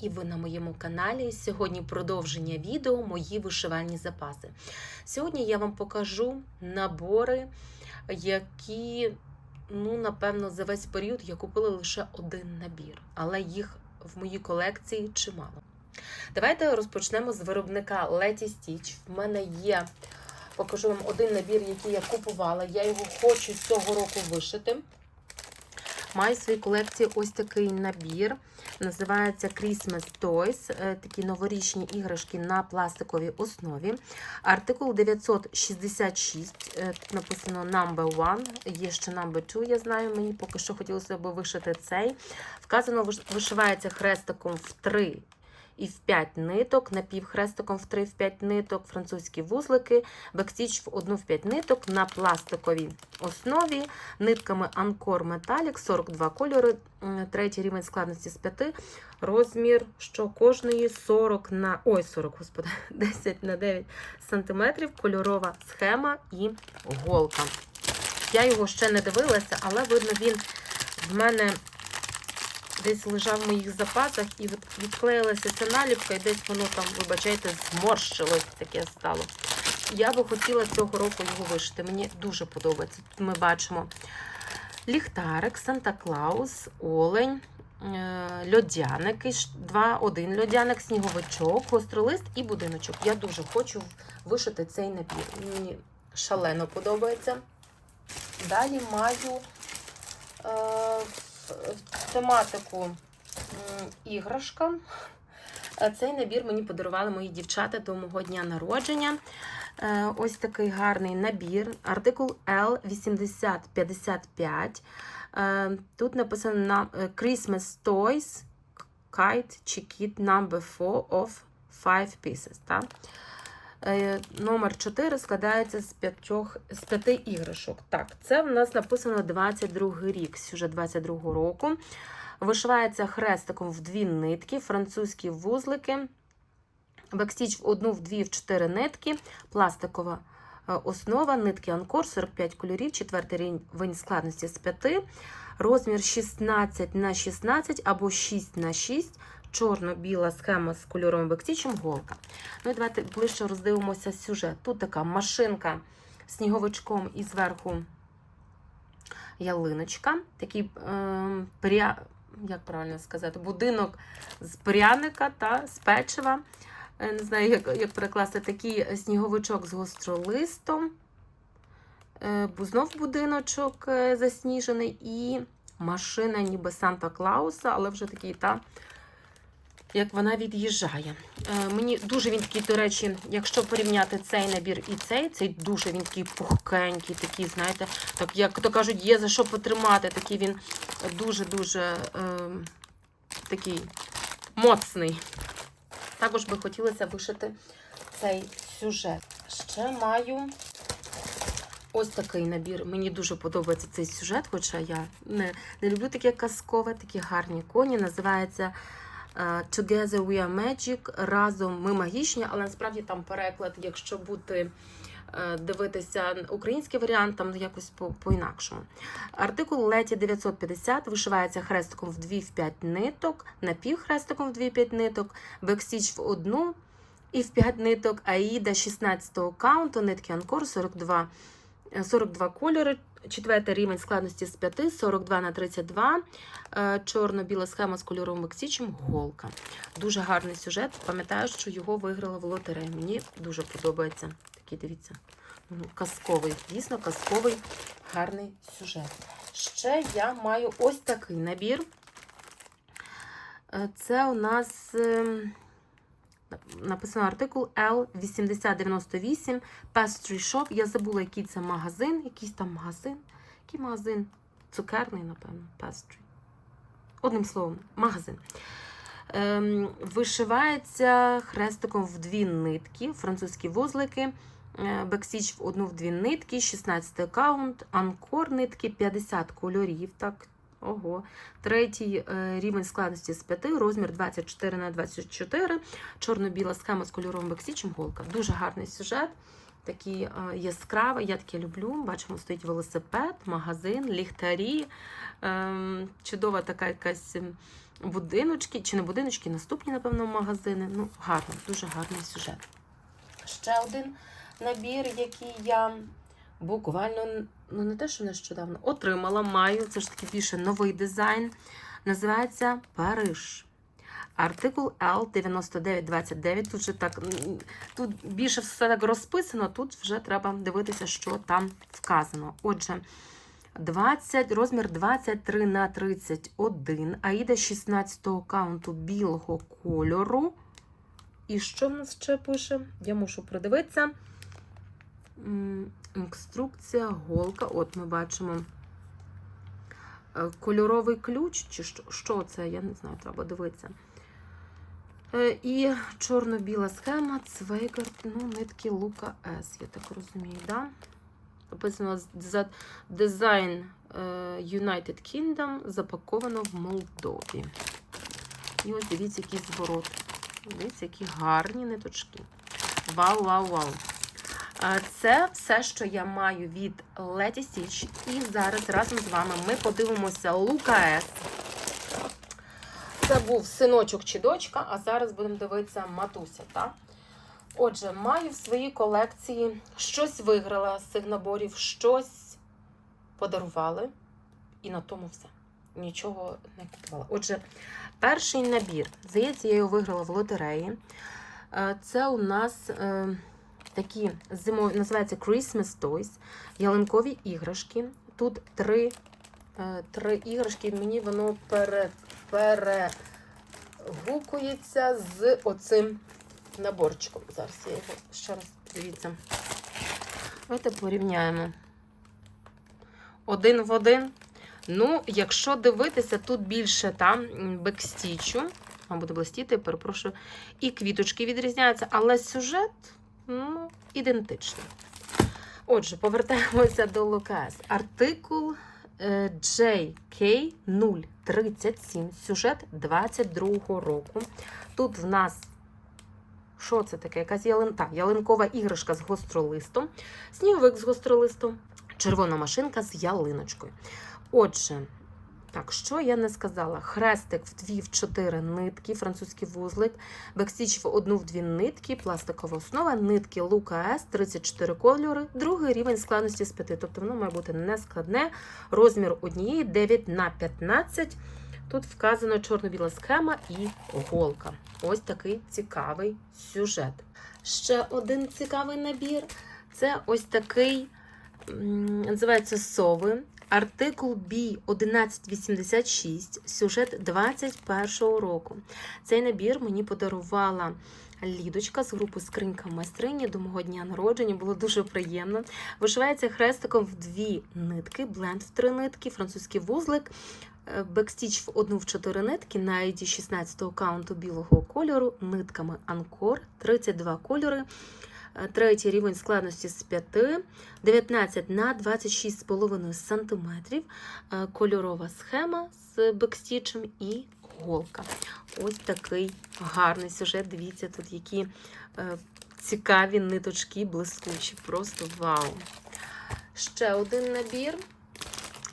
І ви на моєму каналі. Сьогодні продовження відео Мої вишивальні запаси. Сьогодні я вам покажу набори, які, ну, напевно, за весь період я купила лише один набір, але їх в моїй колекції чимало. Давайте розпочнемо з виробника Letty Stitch. В мене є, покажу вам один набір, який я купувала. Я його хочу цього року вишити. Маю в своїй колекції ось такий набір. Називається Christmas Toys. е, Такі новорічні іграшки на пластиковій основі. Артикул 966. е, Тут написано number one. Є ще number two, я знаю. Мені поки що хотілося б вишити цей. Вказано, вишивається хрестиком в 3 і в 5 ниток, напівхрестиком в 3 в 5 ниток, французькі вузлики, бекстіч в 1 в 5 ниток на пластиковій основі, нитками Анкор Металік, 42 кольори, третій рівень складності з 5, розмір що кожної 40 на ой, 40, господи, 10 на 9 сантиметрів, кольорова схема і голка. Я його ще не дивилася, але видно, він в мене десь лежав в моїх запасах і відклеїлася ця наліпка, і десь воно там, вибачайте, зморщилось таке стало. Я би хотіла цього року його вишити. Мені дуже подобається. Тут ми бачимо ліхтарик, Санта-Клаус, олень, е, два, один льодяник, сніговичок, гостролист і будиночок. Я дуже хочу вишити цей набір. Мені шалено подобається. Далі маю е, тематику іграшка. Е, Цей набір мені подарували мої дівчата до мого дня народження. Е, Ось такий гарний набір. Артикул L8055. Е, Тут написано на Christmas Toys Kite чи Kit number 4 of 5 pieces. Так? Е, Номер 4 складається з п'ятьох з п'яти іграшок. Так, це в нас написано 22 рік, сюжет 22 року. Вишивається хрестиком в дві нитки, французькі вузлики, бекстіч в одну, в дві, в чотири нитки, пластикова е, основа, нитки Анкор, 45 кольорів, четвертий рівень складності з 5, розмір 16 на 16 або 6 на 6, чорно-біла схема з кольоровим бекстічем, голка. Ну і давайте ближче роздивимося сюжет. Тут така машинка з сніговичком і зверху ялиночка, такий е, пря... як правильно сказати, будинок з пряника та з печива. Е, Не знаю, як, як перекласти такий сніговичок з гостролистом. Е, знов будиночок е, засніжений і машина ніби Санта Клауса, але вже такий та. Як вона від'їжджає. Е, мені дуже він такий, до речі, якщо порівняти цей набір і цей, цей дуже він такий пухкенький, такий, знаєте, так як то кажуть, є за що потримати. Такий він дуже-дуже е, такий моцний. Також би хотілося вишити цей сюжет. Ще маю ось такий набір. Мені дуже подобається цей сюжет, хоча я не, не люблю таке казкове, такі гарні коні. Називається Together We Are Magic. Разом ми магічні, але насправді там переклад, якщо бути. е, Дивитися український варіант, там якось по- по-інакшому. Артикул Леті 950 вишивається хрестиком в 2 в 5 ниток, напівхрестиком в 2 5 ниток, бекстіч в одну і в 5 ниток, аїда 16-го каунту, нитки Анкор 42, е, 42 кольори, четвертий рівень складності з 5, 42 на 32, е, чорно-біла схема з кольоровим бекстічем, голка. Дуже гарний сюжет. Пам'ятаю, що його виграла в лотереї. Мені дуже подобається. Такий, дивіться, ну, казковий, дійсно казковий, гарний сюжет. Ще я маю ось такий набір. Е, Це у нас ем, написано артикул L8098 Pastry Shop. Я забула, який це магазин. Якийсь там магазин. Який магазин? Цукерний, напевно, Pastry. Одним словом, магазин. Ем, вишивається хрестиком в дві нитки, французькі вузлики. Е, Бексіч в одну в дві нитки, 16 аккаунт, анкор нитки, 50 кольорів. Так, ого. Третій е, рівень складності з 5, розмір 24 на 24, чорно-біла схема з кольоровим бексічем, голка. Дуже гарний сюжет. такі е, яскраві, я таке люблю. Бачимо, стоїть велосипед, магазин, ліхтарі. Ем, чудова така якась будиночки, чи не будиночки, наступні, напевно, магазини. Ну, гарно, дуже гарний сюжет. Ще один набір, який я буквально, ну не те, що нещодавно, отримала, маю. Це ж таки більше новий дизайн. Називається Париж. Артикул L9929. Тут вже так, тут більше все так розписано, тут вже треба дивитися, що там вказано. Отже, 20, розмір 23 на 31, аїда 16 каунту білого кольору. І що в нас ще пише? Я мушу придивитися. Інструкція, голка. От ми бачимо е, кольоровий ключ, чи що, це? Я не знаю, треба дивитися. Е, І чорно-біла схема Цвейгер, ну, нитки Лука С, я так розумію, да? Написано за дизайн е, United Kingdom запаковано в Молдові. І ось дивіться, який зворот. Дивіться, які гарні ниточки. Вау, вау, вау. Е, Це все, що я маю від Леті Стіч. І зараз разом з вами ми подивимося Лука С. Це був синочок чи дочка, а зараз будемо дивитися матуся. Так? Отже, маю в своїй колекції щось виграла з цих наборів, щось подарували, і на тому все. Нічого не купувала. Отже, перший набір. Здається, я його виграла в лотереї. Е, Це у нас е, такі зимові, називається Christmas Toys, ялинкові іграшки. Тут три, е, три іграшки, мені воно пере, перегукується з оцим наборчиком. Зараз я його ще раз дивіться. Давайте порівняємо. Один в один. Ну, якщо дивитися, тут більше там бекстічу, а буде блистіти, перепрошую, і квіточки відрізняються, але сюжет ну, ідентичний. Отже, повертаємося до Лукас. Артикул е, JK037, сюжет 22-го року. Тут в нас що це таке? Якась ялин... ялинкова іграшка з гостролистом, сніговик з гостролистом, червона машинка з ялиночкою. Отже, так, що я не сказала? Хрестик в дві в чотири нитки, французький вузлик, бекстіч в одну в дві нитки, пластикова основа, нитки Лука С, 34 кольори, другий рівень складності з 5. Тобто воно має бути не складне. Розмір однієї 9 на 15. Тут вказано чорно-біла схема і голка. Ось такий цікавий сюжет. Ще один цікавий набір це ось такий, називається сови. Артикул B1186, сюжет 21-го року. Цей набір мені подарувала Лідочка з групи Скринька майстрині до мого дня народження. Було дуже приємно. Вишивається хрестиком в дві нитки, бленд в три нитки, французький вузлик. е, Бекстіч в одну в чотири нитки на ID 16 каунту білого кольору, нитками Анкор, 32 кольори, третій рівень складності з 5, 19 на 26,5 см, кольорова схема з бекстічем і голка. Ось такий гарний сюжет. Дивіться, тут які е, цікаві ниточки, блискучі. Просто вау! Ще один набір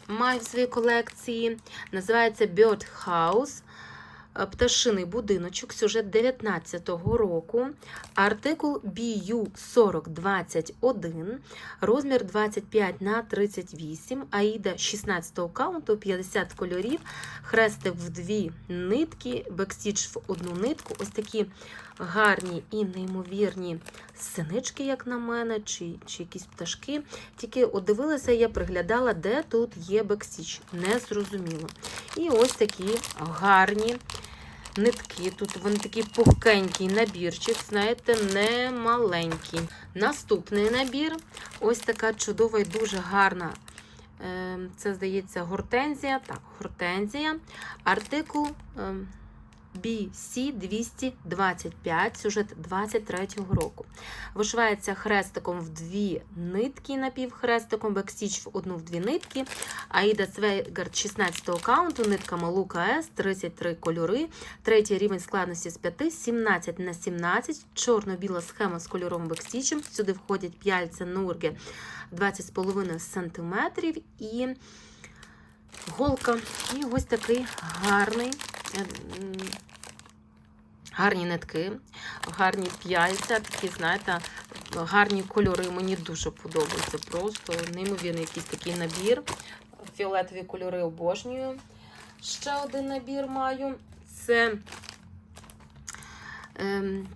маю в своїй колекції. Називається Bird House. Е, Пташиний будиночок, сюжет 19-го року, артикул BU4021, розмір 25 на 38, аїда 16 каунту, 50 кольорів, хрестик в дві нитки, бекстіч в одну нитку. Ось такі гарні і неймовірні синички, як на мене, чи, чи якісь пташки. Тільки дивилася, я приглядала, де тут є бекстіч. Не зрозуміло. І ось такі гарні нитки. Тут вони такий пухкенький набірчик, знаєте, не маленький. Наступний набір ось така чудова і дуже гарна. е, Це, здається, гортензія. Так, гортензія. Артикул ем, BC 225, сюжет 23-го року. Вишивається хрестиком в дві нитки, напівхрестиком, бекстіч в одну в дві нитки. Аїда Цвейгард 16-го каунту, нитками Лука С, 33 кольори, третій рівень складності з 5, 17 на 17, чорно-біла схема з кольоровим бекстічем. Сюди входять п'яльця нурги 20,5 см і голка. І ось такий гарний. Гарні нитки, гарні п'яльця, такі, знаєте, гарні кольори. Мені дуже подобається. Просто неймовірний якийсь такий набір. Фіолетові кольори обожнюю. Ще один набір маю. Це ем,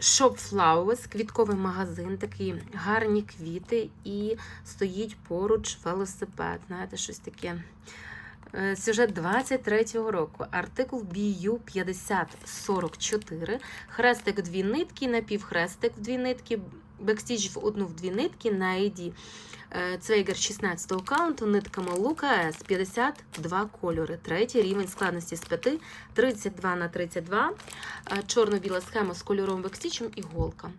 Shop Flowers, квітковий магазин, такі гарні квіти, і стоїть поруч велосипед. Знаєте, щось таке. Е, Сюжет 23-го року. Артикул BU 5044. Хрестик дві нитки, напівхрестик в дві нитки, бекстіч в одну в дві нитки, на ID е, Цвейгер 16-го каунту, нитками Лука С 52 кольори. Третій рівень складності з 5, 32 на 32. Е, Чорно-біла схема з кольоровим бекстічем і голка.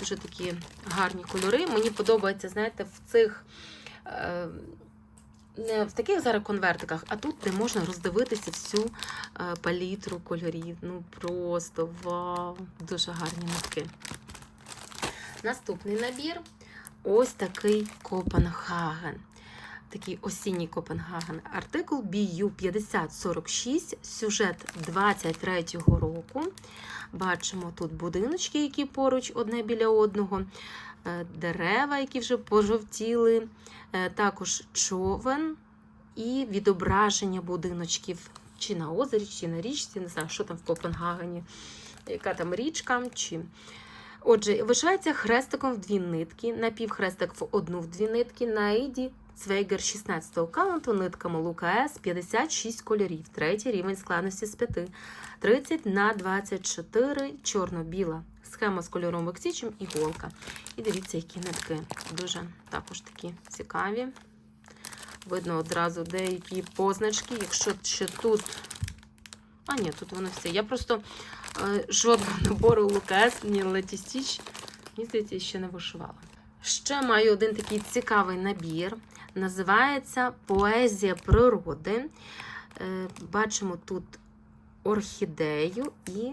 Дуже такі гарні кольори. Мені подобається, знаєте, в цих. Не в таких зараз конвертиках, а тут, де можна роздивитися всю е, палітру кольорів. Ну просто вау! Дуже гарні нитки. Наступний набір ось такий Копенгаген. Такий осінній Копенгаген. Артикул BU 5046, сюжет 23-го року. Бачимо тут будиночки, які поруч одне біля одного, дерева, які вже пожовтіли, е, також човен і відображення будиночків чи на озері, чи на річці. Не знаю, що там в Копенгагені, яка там річка. чи... Отже, вишивається хрестиком в дві нитки, напівхрестик в одну в дві нитки, на айді Цвейгер 16-го каунту, нитками Лука С 56 кольорів, третій рівень складності з 5, 30 на 24, чорно-біла схема з кольоровим боксічем і голка. І дивіться, які нитки. Дуже також такі цікаві. Видно одразу деякі позначки. Якщо ще тут. А, ні, тут воно все. Я просто е, жодного набору Лукас, ні Летістіч, мені здається, ще не вишивала. Ще маю один такий цікавий набір. Називається Поезія природи. Е, бачимо тут орхідею і.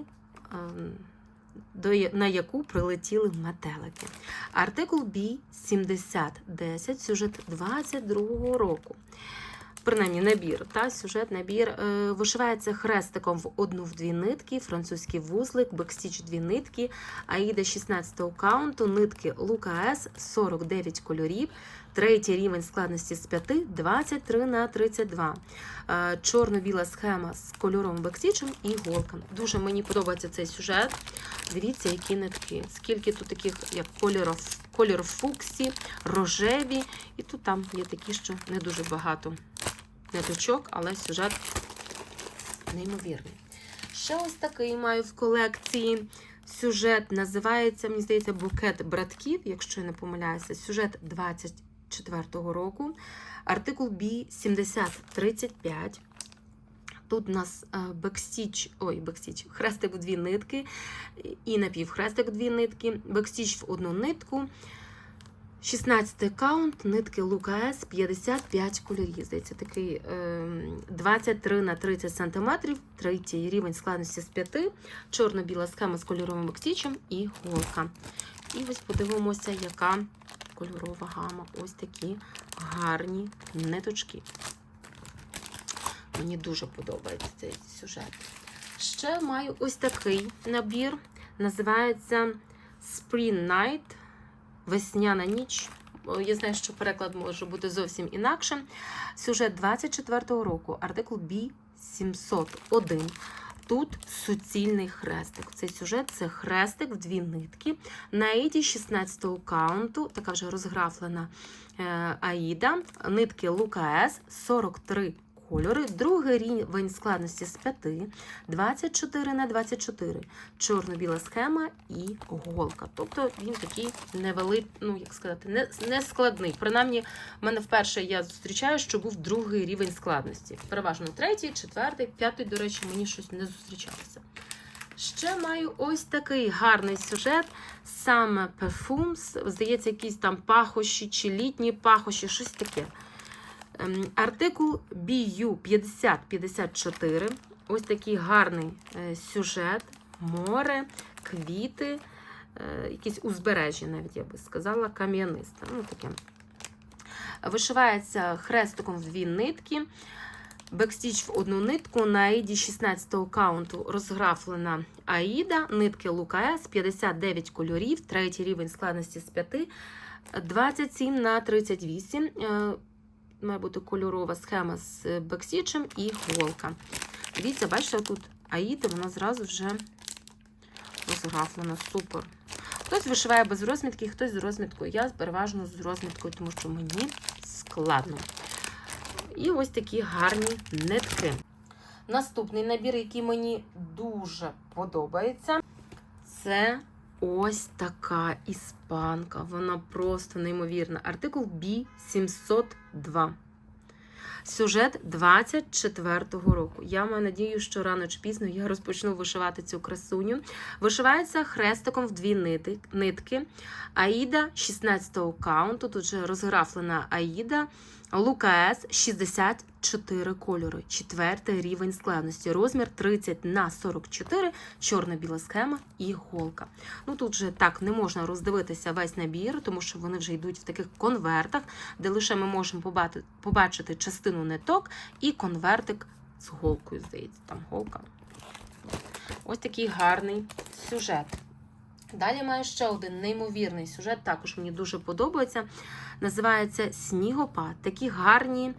На яку прилетіли метелики. Артикул B 7010, сюжет 22-го року. Принаймні набір, та сюжет, набір е, вишивається хрестиком в одну в дві нитки, французький вузлик, бекстіч дві нитки, аїда 16-го каунту, нитки Лука С 49 кольорів, третій рівень складності з 5, 23 на 32. Е, Чорно-біла схема з кольоровим бекстічем і голка. Дуже мені подобається цей сюжет. Дивіться, які нитки. Скільки тут таких, як кольоров, кольор фуксі, рожеві. І тут там є такі, що не дуже багато ниточок, але сюжет неймовірний. Ще ось такий маю в колекції. Сюжет називається, мені здається, букет братків, якщо я не помиляюся. Сюжет 24-го року. Артикул B 7035. Тут у нас е, бекстіч, ой, бекстіч, хрестик в дві нитки і напівхрестик в дві нитки, бекстіч в одну нитку. 16 каунт, нитки Лука С 55 кольорів. Здається, такий е, 23 на 30 см, третій рівень складності з 5, чорно-біла схема з кольоровим бекстічем і голка. І ось подивимося, яка кольорова гама. Ось такі гарні ниточки. Мені дуже подобається цей сюжет. Ще маю ось такий набір. Називається Spring Night. Весняна ніч. Я знаю, що переклад може бути зовсім інакшим. Сюжет 24-го року, артикул B 701. Тут суцільний хрестик. Цей сюжет це хрестик в дві нитки. На аїді 16-го каунту, така вже розграфлена е, аїда, нитки Лука С 43 кольори, другий рівень складності з 5, 24 на 24, чорно-біла схема і голка. Тобто він такий невеликий, ну як сказати, не, не. Принаймні, в мене вперше я зустрічаю, що був другий рівень складності. Переважно третій, четвертий, п'ятий, до речі, мені щось не зустрічалося. Ще маю ось такий гарний сюжет, саме Perfumes, здається, якісь там пахощі чи літні пахощі, щось таке. Ем, Артикул BU 5054. Ось такий гарний е, сюжет, море, квіти, е, якісь узбережжя, навіть я би сказала, кам'янисте. Ну, таке. Вишивається хрестиком в дві нитки. Бекстіч в одну нитку на аїді 16-го каунту розграфлена аїда, нитки Лукас, 59 кольорів, третій рівень складності з 5, 27 на 38. Має бути кольорова схема з бекстічем і голка. Дивіться, бачите, тут аїда, вона зразу вже розграфлена. Супер. Хтось вишиває без розмітки, хтось з розміткою. Я переважно з розміткою, тому що мені складно. І ось такі гарні нитки. Наступний набір, який мені дуже подобається, це ось така іспанка. Вона просто неймовірна. Артикул B702. Сюжет 24-го року. Я маю надію, що рано чи пізно я розпочну вишивати цю красуню. Вишивається хрестиком в дві нитки. Аїда 16-го каунту. Тут же розграфлена Аїда. Лукас 64 кольори, четвертий рівень складності, розмір 30 на 44, чорно-біла схема і голка. Ну тут же так не можна роздивитися весь набір, тому що вони вже йдуть в таких конвертах, де лише ми можемо побати- побачити частину ниток і конвертик з голкою, здається, там голка. Ось такий гарний сюжет. Далі маю ще один неймовірний сюжет, також мені дуже подобається. Називається Снігопад. Такі гарні,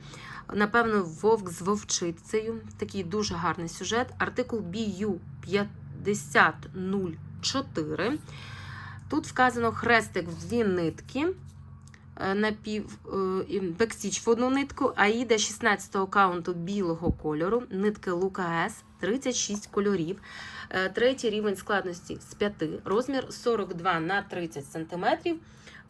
напевно, вовк з вовчицею. Такий дуже гарний сюжет. Артикул BU 5004. Тут вказано хрестик в дві нитки. Е, Напів е, і бекстіч в одну нитку, аїда 16-го каунту білого кольору, нитки Лука С, 36 кольорів. Е, Третій рівень складності з 5, розмір 42 на 30 см.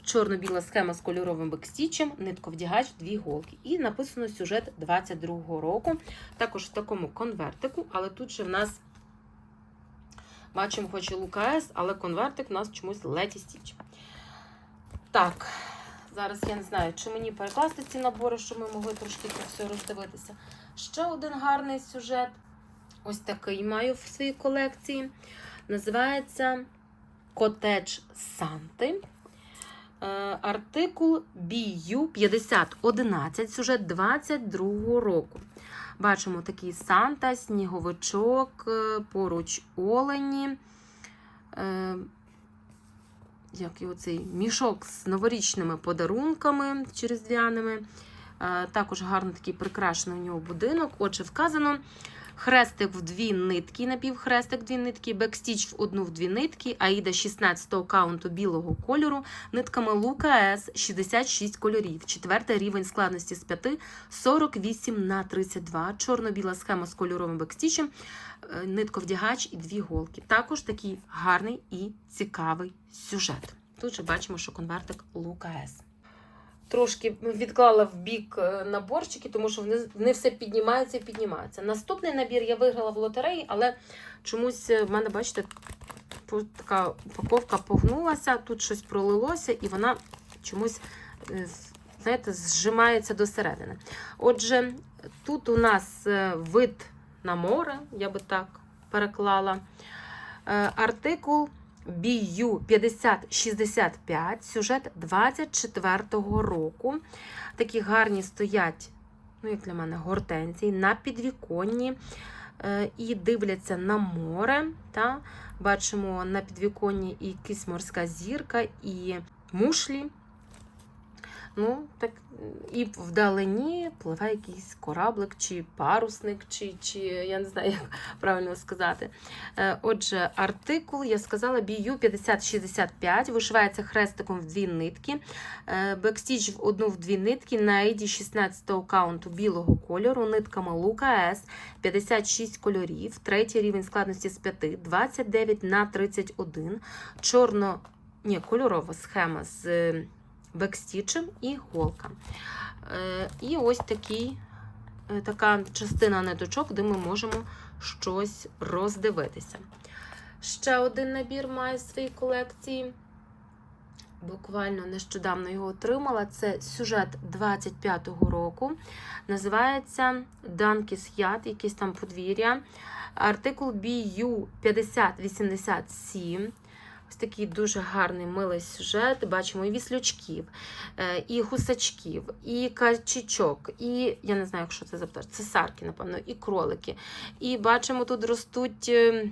Чорно-біла схема з кольоровим бекстічем, нитковдягач, дві голки. І написано сюжет 22-го року. Також в такому конвертику, але тут же в нас бачимо, хоч і Лука С, але конвертик у нас чомусь Леті Стіч. Так, зараз я не знаю, чи мені перекласти ці набори, щоб ми могли трошки це все роздивитися. Ще один гарний сюжет. Ось такий маю в своїй колекції. Називається Котедж Санти. Е, Артикул BU 5011, сюжет 22 року. Бачимо такий Санта, сніговичок, е, поруч олені. Як його цей мішок з новорічними подарунками через. Е, Також гарно такий прикрашений у нього будинок. Отже, вказано хрестик в дві нитки, напівхрестик в дві нитки, бекстіч в одну в дві нитки, аїда 16-го каунту білого кольору, нитками Лука С 66 кольорів, четвертий рівень складності з 5, 48 на 32, чорно-біла схема з кольоровим бекстічем, е, нитковдягач і дві голки. Також такий гарний і цікавий сюжет. Тут же бачимо, що конвертик Лука С. Трошки відклала в бік е, наборчики, тому що вони, все піднімаються і піднімаються. Наступний набір я виграла в лотереї, але чомусь е, в мене, бачите, така упаковка погнулася, тут щось пролилося, і вона чомусь, е, знаєте, зжимається до середини. Отже, тут у нас вид на море, я би так переклала. Артикул BU 5065, сюжет 24-го року. Такі гарні стоять, ну, як для мене, гортензії на підвіконні е, і дивляться на море. Та? Бачимо на підвіконні і якась морська зірка, і мушлі. Ну, так і вдалині пливе якийсь кораблик, чи парусник, чи, чи я не знаю, як правильно сказати. Е, Отже, артикул, я сказала, BU 5065, вишивається хрестиком в дві нитки. Е, Бекстіч в одну в дві нитки на айді 16 каунту білого кольору, нитками Лука С, 56 кольорів, третій рівень складності з 5, 29 на 31, чорно, ні, кольорова схема з бекстічем і голка. Е, І ось такий, е, така частина ниточок, де ми можемо щось роздивитися. Ще один набір має в своїй колекції. Буквально нещодавно його отримала. Це сюжет 25-го року. Називається Данкіс Яд, якесь там подвір'я. Артикул BU 5087. Ось такий дуже гарний милий сюжет. Бачимо і віслючків, е, і гусачків, і качечок, і я не знаю, що це за пташки, Це сарки, напевно, і кролики. І бачимо, тут ростуть е,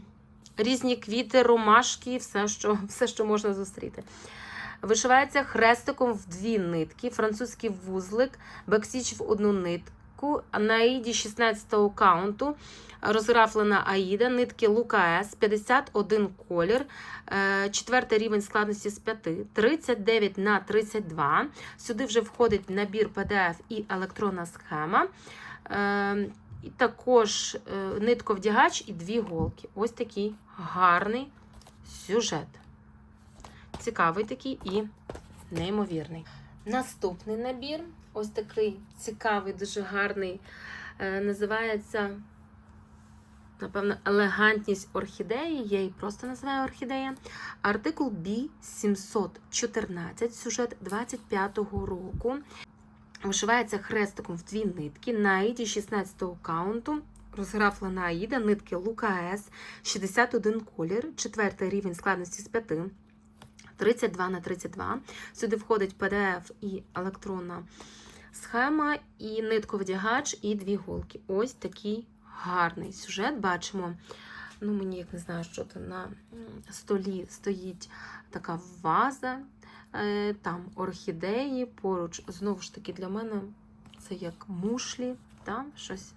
різні квіти, ромашки, все, що, все, що можна зустріти. Вишивається хрестиком в дві нитки, французький вузлик, бексіч в одну нитку, а на аїді 16-го каунту розграфлена аїда, нитки Лука С, 51 колір, е, четвертий рівень складності з 5, 39 на 32. Сюди вже входить набір PDF і електронна схема. Е, І також е, нитковдягач і дві голки. Ось такий гарний сюжет. Цікавий такий і неймовірний. Наступний набір ось такий цікавий, дуже гарний. е, Називається, напевно, елегантність орхідеї. Я її просто називаю орхідея. Артикул B714, сюжет 25-го року. Вишивається хрестиком в дві нитки на аїді 16-го каунту. Розграфлена аїда, нитки Лука С, 61 колір, четвертий рівень складності з 5. 32 на 32. Сюди входить PDF і електронна схема, і нитковдягач, і дві голки. Ось такий гарний сюжет. Бачимо. Ну, мені як не знаю, що це на столі стоїть така ваза, е, там орхідеї, поруч, знову ж таки, для мене це як мушлі, там щось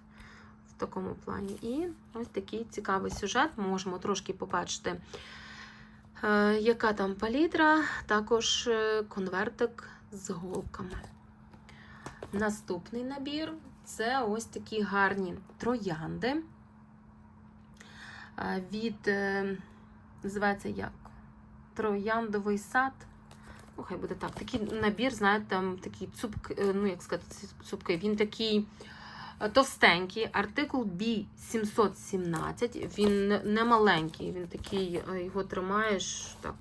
в такому плані. І ось такий цікавий сюжет. Можемо трошки побачити. Е, Яка там палітра? Також е, конвертик з голками. Наступний набір це ось такі гарні троянди. Від, е, називається як? Трояндовий сад. Ну, хай буде так. Такий набір, знаєте, там такий цупк, е, ну, як сказати, цупкий. Він такий е, товстенький. Артикул B717. Він не- маленький, він такий, його тримаєш так.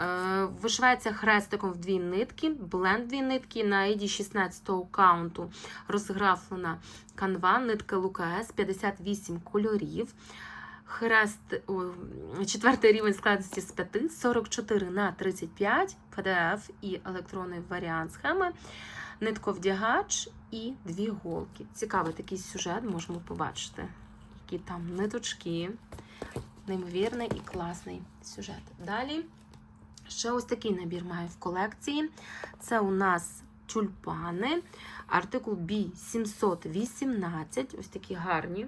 Е, Вишивається хрестиком в дві нитки, бленд дві нитки на іді 16-го каунту розграфлена канва, нитка Лука С, 58 кольорів. Хрест, четвертий рівень складності з 5, 44 на 35, PDF і електронний варіант схеми, нитковдягач і дві голки. Цікавий такий сюжет, можемо побачити, які там ниточки. Неймовірний і класний сюжет. Далі ще ось такий набір маю в колекції. Це у нас тюльпани, артикул B718, ось такі гарні.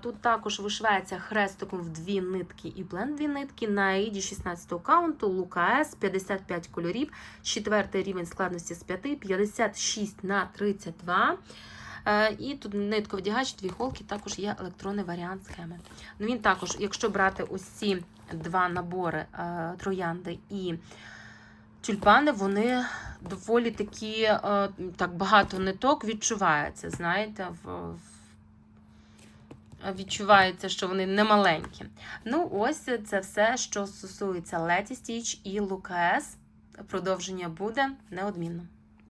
Тут також вишивається хрестиком в дві нитки і бленд дві нитки на аїді 16 каунту, Лука С, 55 кольорів, четвертий рівень складності з 5, 56 на 32. Е, І тут нитковдягач, дві голки, також є електронний варіант схеми. Ну, Він також, якщо брати ці два набори е, троянди і тюльпани, вони доволі такі, е, так багато ниток відчувається, знаєте, в, відчувається, що вони не маленькі. Ну, ось це все, що стосується Леті Стіч і Лука С. Продовження буде неодмінно.